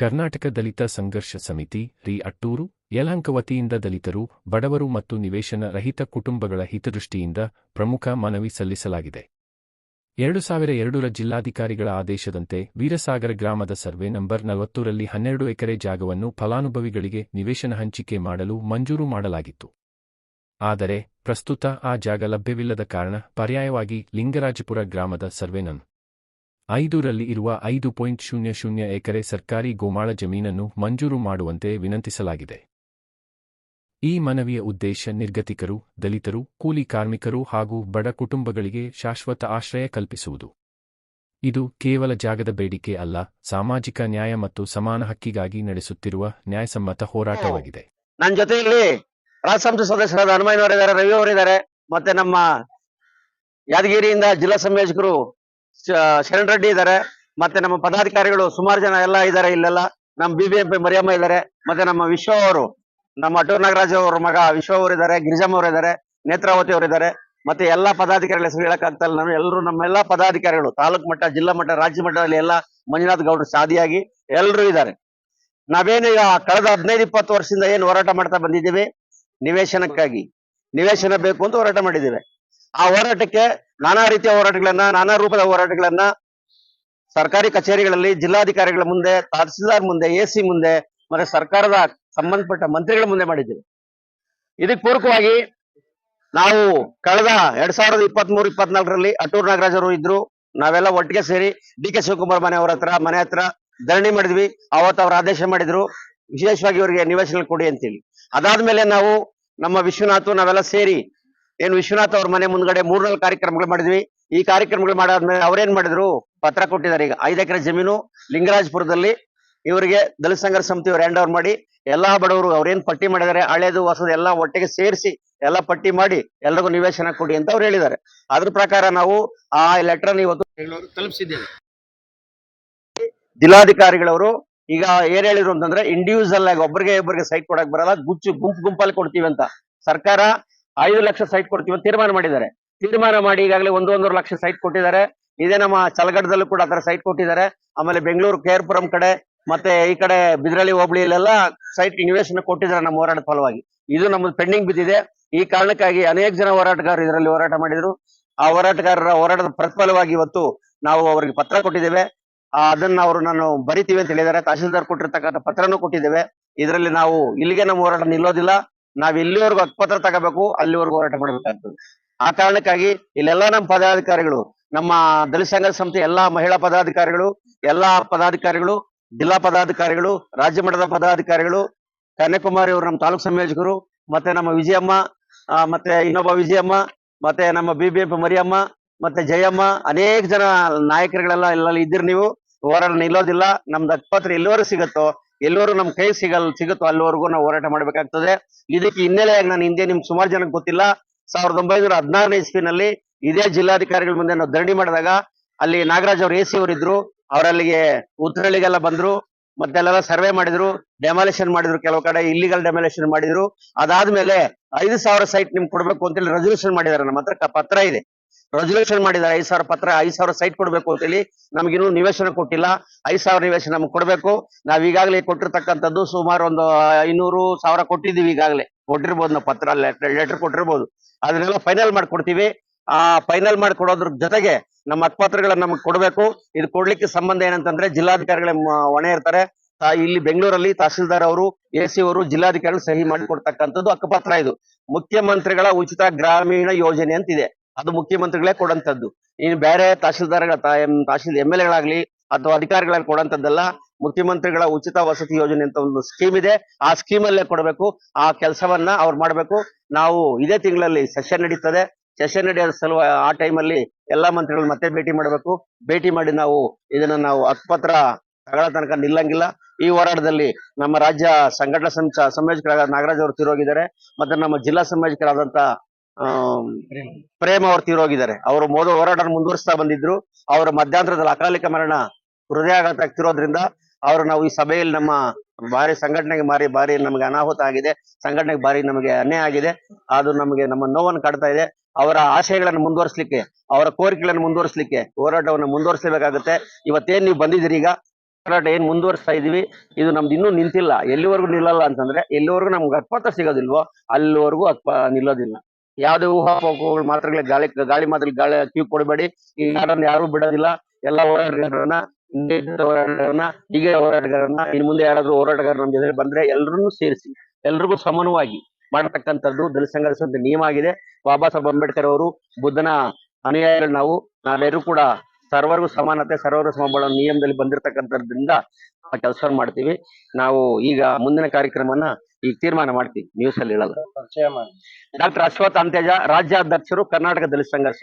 ಕರ್ನಾಟಕ ದಲಿತ ಸಂಘರ್ಷ ಸಮಿತಿ, ರಿ ಅಟ್ಟೂರು, ಯಲಹಂಕ ವತಿಯಿಂದ ದಲಿತರು, ಬಡವರು ಮತ್ತು ನಿವೇಶನ ರಹಿತ ಕುಟುಂಬಗಳ ಹಿತದೃಷ್ಟಿಯಿಂದ ಪ್ರಮುಖ ಮನವಿ ಸಲ್ಲಿಸಲಾಗಿದೆ. ಎರಡು ಸಾವಿರ ಎರಡರ ಜಿಲ್ಲಾಧಿಕಾರಿಗಳ ಆದೇಶದಂತೆ ವೀರಸಾಗರ ಗ್ರಾಮದ ಸರ್ವೆ ನಂಬರ್ ನಲವತ್ತರಲ್ಲಿ ಹನ್ನೆರಡು ಎಕರೆ ಜಾಗವನ್ನು ಫಲಾನುಭವಿಗಳಿಗೆ ನಿವೇಶನ ಹಂಚಿಕೆ ಮಾಡಲು ಮಂಜೂರು ಮಾಡಲಾಗಿತ್ತು. ಆದರೆ, ಪ್ರಸ್ತುತ ಆ ಜಾಗ ಲಭ್ಯವಿಲ್ಲದ ಕಾರಣ ಪರ್ಯಾಯವಾಗಿ ಲಿಂಗರಾಜಪುರ ಗ್ರಾಮದ ಸರ್ವೆ ನಂ ಐದರಲ್ಲಿ ಇರುವ ಐದು ಪಾಯಿಂಟ್ ಶೂನ್ಯ ಶೂನ್ಯ ಎಕರೆ ಸರ್ಕಾರಿ ಗೋಮಾಳ ಜಮೀನನ್ನು ಮಂಜೂರು ಮಾಡುವಂತೆ ವಿನಂತಿಸಲಾಗಿದೆ. ಈ ಮನವಿಯ ಉದ್ದೇಶ ನಿರ್ಗತಿಕರು, ದಲಿತರು, ಕೂಲಿ ಕಾರ್ಮಿಕರು ಹಾಗೂ ಬಡ ಕುಟುಂಬಗಳಿಗೆ ಶಾಶ್ವತ ಆಶ್ರಯ ಕಲ್ಪಿಸುವುದು. ಇದು ಕೇವಲ ಜಾಗದ ಬೇಡಿಕೆ ಅಲ್ಲ, ಸಾಮಾಜಿಕ ನ್ಯಾಯ ಮತ್ತು ಸಮಾನ ಹಕ್ಕಿಗಾಗಿ ನಡೆಸುತ್ತಿರುವ ನ್ಯಾಯಸಮ್ಮತ ಹೋರಾಟವಾಗಿದೆ. ನನ್ನ ರಾಜ್ಯ ಸಂಸತ್ ಸದಸ್ಯರಾದ ಹನುಮಯ್ಯನವರಿದ್ದಾರೆ ರವಿ ಅವರಿದ್ದಾರೆ ಮತ್ತೆ ನಮ್ಮ ಯಾದಗಿರಿಯಿಂದ ಜಿಲ್ಲಾ ಸಂಯೋಜಕರು ಶರಣ್ ರೆಡ್ಡಿ ಇದ್ದಾರೆ. ಮತ್ತೆ ನಮ್ಮ ಪದಾಧಿಕಾರಿಗಳು ಸುಮಾರು ಜನ ಎಲ್ಲ ಇದ್ದಾರೆ ಇಲ್ಲೆಲ್ಲ. ನಮ್ಮ ಬಿಬಿಎಂಪಿ ಮರಿಯಮ್ಮ ಇದ್ದಾರೆ. ಮತ್ತೆ ನಮ್ಮ ವಿಶ್ವ ಅವರು, ನಮ್ಮ ಅಟೂರ್ ನಾಗರಾಜ್ ಅವ್ರ ಮಗ ವಿಶ್ವ ಅವರು ಇದ್ದಾರೆ, ಗಿರಿಜಮ್ಮ ಅವರು ಇದ್ದಾರೆ, ನೇತ್ರಾವತಿ ಅವರು ಇದ್ದಾರೆ. ಮತ್ತೆ ಎಲ್ಲಾ ಪದಾಧಿಕಾರಿಗಳ ಹೆಸರು ಹೇಳಕ್ಕಾಗ್ತಾ ಇಲ್ಲ ಎಲ್ಲರೂ ನಮ್ಮ ಎಲ್ಲಾ ಪದಾಧಿಕಾರಿಗಳು, ತಾಲೂಕ್ ಮಟ್ಟ, ಜಿಲ್ಲಾ ಮಟ್ಟ, ರಾಜ್ಯ ಮಟ್ಟದಲ್ಲಿ ಎಲ್ಲ ಮಂಜುನಾಥ್ ಗೌಡರು ಸಾದಿಯಾಗಿ ಎಲ್ಲರೂ ಇದ್ದಾರೆ. ನಾವೇನು ಕಳೆದ ಹದಿನೈದು, ಇಪ್ಪತ್ತು ವರ್ಷದಿಂದ ಏನು ಹೋರಾಟ ಮಾಡ್ತಾ ಬಂದಿದ್ದೀವಿ? ನಿವೇಶನಕ್ಕಾಗಿ. ನಿವೇಶನ ಬೇಕು ಅಂತ ಹೋರಾಟ ಮಾಡಿದ್ದೇವೆ. ಆ ಹೋರಾಟಕ್ಕೆ ನಾನಾ ರೀತಿಯ ಹೋರಾಟಗಳನ್ನ, ನಾನಾ ರೂಪದ ಹೋರಾಟಗಳನ್ನ ಸರ್ಕಾರಿ ಕಚೇರಿಗಳಲ್ಲಿ, ಜಿಲ್ಲಾಧಿಕಾರಿಗಳ ಮುಂದೆ, ತಹಸೀಲ್ದಾರ್ ಮುಂದೆ, ಎ ಮುಂದೆ, ಮತ್ತೆ ಸರ್ಕಾರದ ಸಂಬಂಧಪಟ್ಟ ಮಂತ್ರಿಗಳ ಮುಂದೆ ಮಾಡಿದ್ದೇವೆ. ಇದಕ್ಕೆ ಪೂರಕವಾಗಿ ನಾವು ಕಳೆದ ಎರಡ್ ಸಾವಿರದ ಇಪ್ಪತ್ತ್ ಮೂರು ಇಪ್ಪತ್ನಾಲ್ಕರಲ್ಲಿ ಅಟೂರ್ ನಾಗರಾಜ್ ಅವರು ಇದ್ರು. ನಾವೆಲ್ಲ ಒಟ್ಟಿಗೆ ಸೇರಿ ಡಿ ಕೆ ಶಿವಕುಮಾರ್ ಮನೆ ಅವರ ಹತ್ರ, ಮನೆ ಹತ್ರ ಧರಣಿ ಮಾಡಿದ್ವಿ. ಅವತ್ತು ಅವ್ರು ಆದೇಶ ಮಾಡಿದ್ರು. ವಿಶೇಷವಾಗಿ ಇವರಿಗೆ ನಿವೇಶನ ಕೊಡಿ ಅಂತೇಳಿ. ಅದಾದ್ಮೇಲೆ ನಾವು ನಮ್ಮ ವಿಶ್ವನಾಥ್, ನಾವೆಲ್ಲ ಸೇರಿ ಏನು ವಿಶ್ವನಾಥ್ ಅವ್ರ ಮನೆ ಮುಂದ್ಗಡೆ ಮೂರ್ನಾಲ್ಕು ಕಾರ್ಯಕ್ರಮಗಳು ಮಾಡಿದ್ವಿ. ಈ ಕಾರ್ಯಕ್ರಮಗಳು ಮಾಡಾದ್ಮೇಲೆ ಅವ್ರೇನ್ ಮಾಡಿದ್ರು? ಪತ್ರ ಕೊಟ್ಟಿದ್ದಾರೆ ಈಗ. ಐದು ಎಕರೆ ಜಮೀನು ಲಿಂಗರಾಜಪುರದಲ್ಲಿ. ಇವರಿಗೆ ದಲಿತ ಸಂಘರ್ಷ ಸಮಿತಿ ಅವ್ರು ಹ್ಯಾಂಡ್ ಓವರ್ ಮಾಡಿ ಎಲ್ಲಾ ಬಡವರು ಅವ್ರೇನ್ ಪಟ್ಟಿ ಮಾಡಿದ್ದಾರೆ ಹಳೇದು ಹೊಸದು ಎಲ್ಲಾ ಒಟ್ಟಿಗೆ ಸೇರಿಸಿ ಎಲ್ಲಾ ಪಟ್ಟಿ ಮಾಡಿ ಎಲ್ರಿಗೂ ನಿವೇಶನ ಕೊಡಿ ಅಂತ ಅವ್ರು ಹೇಳಿದ್ದಾರೆ. ಅದ್ರ ಪ್ರಕಾರ ನಾವು ಆ ಲೆಟರ್ ಇವತ್ತು ತಲುಪಿಸಿದ್ದೇವೆ. ಜಿಲ್ಲಾಧಿಕಾರಿಗಳವರು ಈಗ ಏನ್ ಹೇಳಿದ್ರು ಅಂತಂದ್ರೆ ಇಂಡಿವಿಜುವಲ್ ಆಗಿ ಒಬ್ಬರಿಗೆ ಒಬ್ಬರಿಗೆ ಸೈಟ್ ಕೊಡಕ್ ಬರಲ್ಲ ಗುಚ್ಚು ಗುಂಪು ಗುಂಪಲ್ಲಿ ಕೊಡ್ತೀವಿ ಅಂತ. ಸರ್ಕಾರ ಐದು ಲಕ್ಷ ಸೈಟ್ ಕೊಡ್ತೀವಿ ಅಂತ ತೀರ್ಮಾನ ಮಾಡಿದ್ದಾರೆ. ತೀರ್ಮಾನ ಮಾಡಿ ಈಗಾಗಲೇ ಒಂದು ಒಂದೂವರೆ ಲಕ್ಷ ಸೈಟ್ ಕೊಟ್ಟಿದ್ದಾರೆ. ಇದೇ ನಮ್ಮ ಚಲಗಡದಲ್ಲೂ ಕೂಡ ಆತರ ಸೈಟ್ ಕೊಟ್ಟಿದ್ದಾರೆ. ಆಮೇಲೆ ಬೆಂಗಳೂರು ಕೇರ್ಪುರಂ ಕಡೆ ಮತ್ತೆ ಈ ಕಡೆ ಬಿದ್ರಳ್ಳಿ, ಹೋಬಳಿಯಲ್ಲೆಲ್ಲ ಸೈಟ್ ಇನ್ವೆಸ್ಟ್ ಕೊಟ್ಟಿದ್ದಾರೆ ನಮ್ಮ ಹೋರಾಟದ ಫಲವಾಗಿ. ಇದು ನಮ್ಮದು ಪೆಂಡಿಂಗ್ ಬಿದ್ದಿದೆ. ಈ ಕಾರಣಕ್ಕಾಗಿ ಅನೇಕ ಜನ ಹೋರಾಟಗಾರರು ಇದರಲ್ಲಿ ಹೋರಾಟ ಮಾಡಿದ್ರು. ಆ ಹೋರಾಟಗಾರರ ಹೋರಾಟದ ಪ್ರತಿಫಲವಾಗಿ ಇವತ್ತು ನಾವು ಅವರಿಗೆ ಪತ್ರ ಕೊಟ್ಟಿದ್ದೇವೆ. ಅದನ್ನ ಅವರು ನಾನು ಬರಿತೀವಿ ಅಂತ ಹೇಳಿದ್ದಾರೆ. ತಹಸೀಲ್ದಾರ್ ಕೊಟ್ಟಿರ್ತಕ್ಕಂಥ ಪತ್ರನೂ ಕೊಟ್ಟಿದ್ದೇವೆ. ಇದರಲ್ಲಿ ನಾವು ಇಲ್ಲಿಗೆ ನಮ್ಮ ಹೋರಾಟ ನಿಲ್ಲೋದಿಲ್ಲ. ನಾವ್ ಎಲ್ಲಿವರೆಗೂ ಹಕ್ಕುಪತ್ರ ತಗೋಬೇಕು, ಅಲ್ಲಿವರೆಗೂ ಹೋರಾಟ ಮಾಡಬೇಕಾಗ್ತದೆ. ಆ ಕಾರಣಕ್ಕಾಗಿ ಇಲ್ಲೆಲ್ಲ ನಮ್ಮ ಪದಾಧಿಕಾರಿಗಳು, ನಮ್ಮ ದಲಿತ ಸಮಿತಿ ಎಲ್ಲಾ ಮಹಿಳಾ ಪದಾಧಿಕಾರಿಗಳು, ಎಲ್ಲಾ ಪದಾಧಿಕಾರಿಗಳು, ಜಿಲ್ಲಾ ಪದಾಧಿಕಾರಿಗಳು, ರಾಜ್ಯ ಮಟ್ಟದ ಪದಾಧಿಕಾರಿಗಳು, ಕನ್ಯಾಕುಮಾರಿ ಅವರು ನಮ್ಮ ತಾಲೂಕು ಸಂಯೋಜಕರು, ಮತ್ತೆ ನಮ್ಮ ವಿಜಯಮ್ಮ ಮತ್ತೆ ಇನ್ನೊಬ್ಬ ವಿಜಯಮ್ಮ, ಮತ್ತೆ ನಮ್ಮ ಬಿಬಿಎಂಪಿ ಮರಿಯಮ್ಮ, ಮತ್ತೆ ಜಯಮ್ಮ, ಅನೇಕ ಜನ ನಾಯಕರುಗಳೆಲ್ಲ ಎಲ್ಲ ಇದ್ದೀರಿ ನೀವು. ಹೋರಾಟ ನಿಲ್ಲೋದಿಲ್ಲ. ನಮ್ದು ಹಕ್ಕುಪತ್ರ ಎಲ್ಲಿವರೆಗೂ ಸಿಗುತ್ತೋ ಎಲ್ಲರೂ ನಮ್ ಕೈ ಸಿಗಲ್ ಸಿಗುತ್ತೋ ಅಲ್ಲಿವರೆಗೂ ನಾವು ಹೋರಾಟ ಮಾಡ್ಬೇಕಾಗ್ತದೆ. ಇದಕ್ಕೆ ಹಿನ್ನೆಲೆಯಾಗಿ ನಾನು ಹಿಂದೆ ನಿಮ್ ಸುಮಾರು ಜನಕ್ಕೆ ಗೊತ್ತಿಲ್ಲ. ಸಾವಿರದ ಒಂಬೈನೂರ ಹದಿನಾರನೇ ಇಸ್ವಿನಲ್ಲಿ ಇದೇ ಜಿಲ್ಲಾಧಿಕಾರಿಗಳ ಮುಂದೆ ನಾವು ಧರಣಿ ಮಾಡಿದಾಗ ಅಲ್ಲಿ ನಾಗರಾಜ್ ಅವ್ರ ಎ ಸಿ ಅವರಿದ್ರು ಅವರಲ್ಲಿಗೆ ಉತ್ತರಳ್ಳಿಗೆಲ್ಲ ಬಂದ್ರು. ಮತ್ತೆ ಅಲ್ಲೆಲ್ಲ ಸರ್ವೆ ಮಾಡಿದ್ರು. ಡೆಮಾಲೇಷನ್ ಮಾಡಿದ್ರು ಕೆಲವು ಕಡೆ ಇಲ್ಲಿಗಲ್ ಡೆಮಾಲೇಷನ್ ಮಾಡಿದ್ರು. ಅದಾದ್ಮೇಲೆ ಐದು ಸಾವಿರ ಸೈಟ್ ನಿಮ್ಗೆ ಕೊಡ್ಬೇಕು ಅಂತೇಳಿ ರೆಸಲ್ಯೂಷನ್ ಮಾಡಿದ್ದಾರೆ. ನಮ್ಮ ಹತ್ರ ಪತ್ರ ಇದೆ. ರೆಸಲ್ಯೂಷನ್ ಮಾಡಿದ್ದಾರೆ ಐದು ಸಾವಿರ ಪತ್ರ, ಐದು ಸಾವಿರ ಸೈಟ್ ಕೊಡ್ಬೇಕು ಅಂತೇಳಿ ನಮ್ಗಿನ್ನೂ ನಿವೇಶನ ಕೊಟ್ಟಿಲ್ಲ. ಐದು ಸಾವಿರ ನಿವೇಶನ ನಮ್ಗೆ ಕೊಡಬೇಕು. ನಾವ್ ಈಗಾಗಲೇ ಕೊಟ್ಟಿರ್ತಕ್ಕಂಥದ್ದು ಸುಮಾರು ಒಂದು ಐನೂರು ಸಾವಿರ ಕೊಟ್ಟಿದೀವಿ ಈಗಾಗಲೇ. ಕೊಟ್ಟಿರ್ಬೋದು ನಾವು ಪತ್ರ ಲೆಟರ್ ಕೊಟ್ಟಿರ್ಬೋದು. ಅದನ್ನೆಲ್ಲ ಫೈನಲ್ ಮಾಡ್ಕೊಡ್ತೀವಿ. ಆ ಫೈನಲ್ ಮಾಡಿಕೊಡೋದ್ರ ಜೊತೆಗೆ ನಮ್ಮ ಮತಪತ್ರಗಳನ್ನ ನಮಗೆ ಕೊಡಬೇಕು. ಇದು ಕೊಡ್ಲಿಕ್ಕೆ ಸಂಬಂಧ ಏನಂತಂದ್ರೆ ಜಿಲ್ಲಾಧಿಕಾರಿಗಳ ಹೊಣೆ ಇರ್ತಾರೆ. ಇಲ್ಲಿ ಬೆಂಗಳೂರಲ್ಲಿ ತಹಸೀಲ್ದಾರ್ ಅವರು, ಎ ಸಿ ಅವರು ಜಿಲ್ಲಾಧಿಕಾರಿಗಳು ಸಹಿ ಮಾಡಿ ಅಕ್ಕಪತ್ರ ಇದು. ಮುಖ್ಯಮಂತ್ರಿಗಳ ಉಚಿತ ಗ್ರಾಮೀಣ ಯೋಜನೆ ಅಂತಿದೆ. ಅದು ಮುಖ್ಯಮಂತ್ರಿಗಳೇ ಕೊಡಂತದ್ದು. ಇನ್ನು ಬೇರೆ ತಹಶೀಲ್ದಾರ್ಗಳ ತಹಶೀಲ್ ಎಂ ಎಲ್ ಎಗಳಾಗ್ಲಿ ಅಥವಾ ಅಧಿಕಾರಿಗಳಲ್ಲಿ ಕೊಡಂತದ್ದೆಲ್ಲ, ಮುಖ್ಯಮಂತ್ರಿಗಳ ಉಚಿತ ವಸತಿ ಯೋಜನೆ ಅಂತ ಒಂದು ಸ್ಕೀಮ್ ಇದೆ. ಆ ಸ್ಕೀಮ್ ಅಲ್ಲೇ ಕೊಡಬೇಕು. ಆ ಕೆಲಸವನ್ನ ಅವ್ರು ಮಾಡಬೇಕು. ನಾವು ಇದೇ ತಿಂಗಳಲ್ಲಿ ಸೆಷನ್ ನಡೀತದೆ. ಸೆಷನ್ ನಡೆಯೋದ ಸಲುವಾಗಿ ಆ ಟೈಮಲ್ಲಿ ಎಲ್ಲಾ ಮಂತ್ರಿಗಳು ಮತ್ತೆ ಭೇಟಿ ಮಾಡಬೇಕು. ಭೇಟಿ ಮಾಡಿ ನಾವು ಇದನ್ನ ನಾವು ಹಕ್ಪತ್ರ ತಗೊಳ್ಳೋ ತನಕ ನಿಲ್ಲಂಗಿಲ್ಲ. ಈ ಹೋರಾಟದಲ್ಲಿ ನಮ್ಮ ರಾಜ್ಯ ಸಂಘಟನಾ ಸಂಯೋಜಕರಾದ ನಾಗರಾಜ್ ಅವರು ತಿರೋಗಿದ್ದಾರೆ. ಮತ್ತೆ ನಮ್ಮ ಜಿಲ್ಲಾ ಸಂಯೋಜಕರಾದಂತ ಪ್ರೇಮ್. ಅವರು ತೀರೋಗಿದ್ದಾರೆ. ಅವರು ಮೊದಲು ಹೋರಾಟ ಮುಂದುವರಿಸ್ತಾ ಬಂದಿದ್ರು. ಅವರ ಮಧ್ಯಾಂತರದಲ್ಲಿ ಅಕಾಲಿಕ ಮರಣ ಹೃದಯಾಘಾತ ಆಗ್ತಿರೋದ್ರಿಂದ ಅವರು ನಾವು ಈ ಸಭೆಯಲ್ಲಿ ನಮ್ಮ ಭಾರಿ ಸಂಘಟನೆಗೆ ಮಾರಿ ಭಾರಿ ನಮಗೆ ಅನಾಹುತ ಆಗಿದೆ. ಸಂಘಟನೆಗೆ ಭಾರಿ ನಮಗೆ ಅನ್ಯಾಯ ಆಗಿದೆ. ಅದು ನಮಗೆ ನಮ್ಮ ನೋವನ್ನು ಕಾಡ್ತಾ ಇದೆ. ಅವರ ಆಶಯಗಳನ್ನು ಮುಂದುವರಿಸಲಿಕ್ಕೆ ಅವರ ಕೋರಿಕೆಗಳನ್ನು ಮುಂದುವರಿಸಲಿಕ್ಕೆ ಹೋರಾಟವನ್ನು ಮುಂದುವರಿಸಬೇಕಾಗುತ್ತೆ ಇವತ್ತೇನ್ ನೀವು ಬಂದಿದ್ದೀರಿ ಈಗ? ಹೋರಾಟ ಏನ್ ಮುಂದುವರಿಸ್ತಾ ಇದೀವಿ? ಇದು ನಮ್ದು ಇನ್ನೂ ನಿಂತಿಲ್ಲ. ಎಲ್ಲಿವರೆಗೂ ನಿಲ್ಲಲ್ಲ ಅಂತಂದ್ರೆ ಎಲ್ಲಿವರೆಗೂ ನಮ್ಗೆ ಅಕ್ಪತ್ತ ಸಿಗೋದಿಲ್ವೋ ಅಲ್ಲಿವರೆಗೂ ಅತ್ಪ ನಿಲ್ಲೋದಿಲ್ಲ. ಯಾವುದೇ ಊಹಾಪೋಹಗಳು ಮಾತ್ರ ಗಾಳಿ ಗಾಳಿ ಮಾತ್ರ ಗಾಳಿ ಕಿವಿ ಕೊಡಬೇಡಿ. ಈ ಯಾರು ಬಿಡೋದಿಲ್ಲ. ಎಲ್ಲ ಹೋರಾಟಗಾರರನ್ನ ಹೋರಾಟಗಾರರನ್ನ, ಹೀಗೆ ಹೋರಾಟಗಾರರನ್ನ, ಇನ್ನು ಮುಂದೆ ಯಾರಾದ್ರೂ ಹೋರಾಟಗಾರ ನಮ್ಮ ಜೊತೆ ಬಂದ್ರೆ ಎಲ್ಲರನ್ನೂ ಸೇರಿಸಿ, ಎಲ್ರಿಗೂ ಸಮಾನವಾಗಿ ಮಾಡತಕ್ಕಂಥದ್ದು ದಲಿತ ಸಂಘರ್ಷದ ನಿಯಮ ಆಗಿದೆ. ಬಾಬಾ ಸಾಹೇಬ್ ಅಂಬೇಡ್ಕರ್ ಅವರು ಬುದ್ಧನ ಅನುಯಾಯಿಗಳು ನಾವು. ನಾವೆಲ್ಲರೂ ಕೂಡ ಸರ್ವರಿಗೂ ಸಮಾನತೆ ಸರ್ವರು ಸಮಬಳ ನಿಯಮದಲ್ಲಿ ಬಂದಿರತಕ್ಕಂಥದ್ರಿಂದ ಆ ಕೆಲಸ ಮಾಡ್ತೀವಿ. ನಾವು ಈಗ ಮುಂದಿನ ಕಾರ್ಯಕ್ರಮನ ಈಗ ತೀರ್ಮಾನ ಮಾಡ್ತೀವಿ ನ್ಯೂಸ್ ಅಲ್ಲಿ ಹೇಳೋದು. ಡಾಕ್ಟರ್ ಅಶ್ವಥ್ ಅಂತೇಜ ರಾಜ್ಯಾಧ್ಯಕ್ಷರು ಕರ್ನಾಟಕ ದಲಿತ ಸಂಘರ್ಷ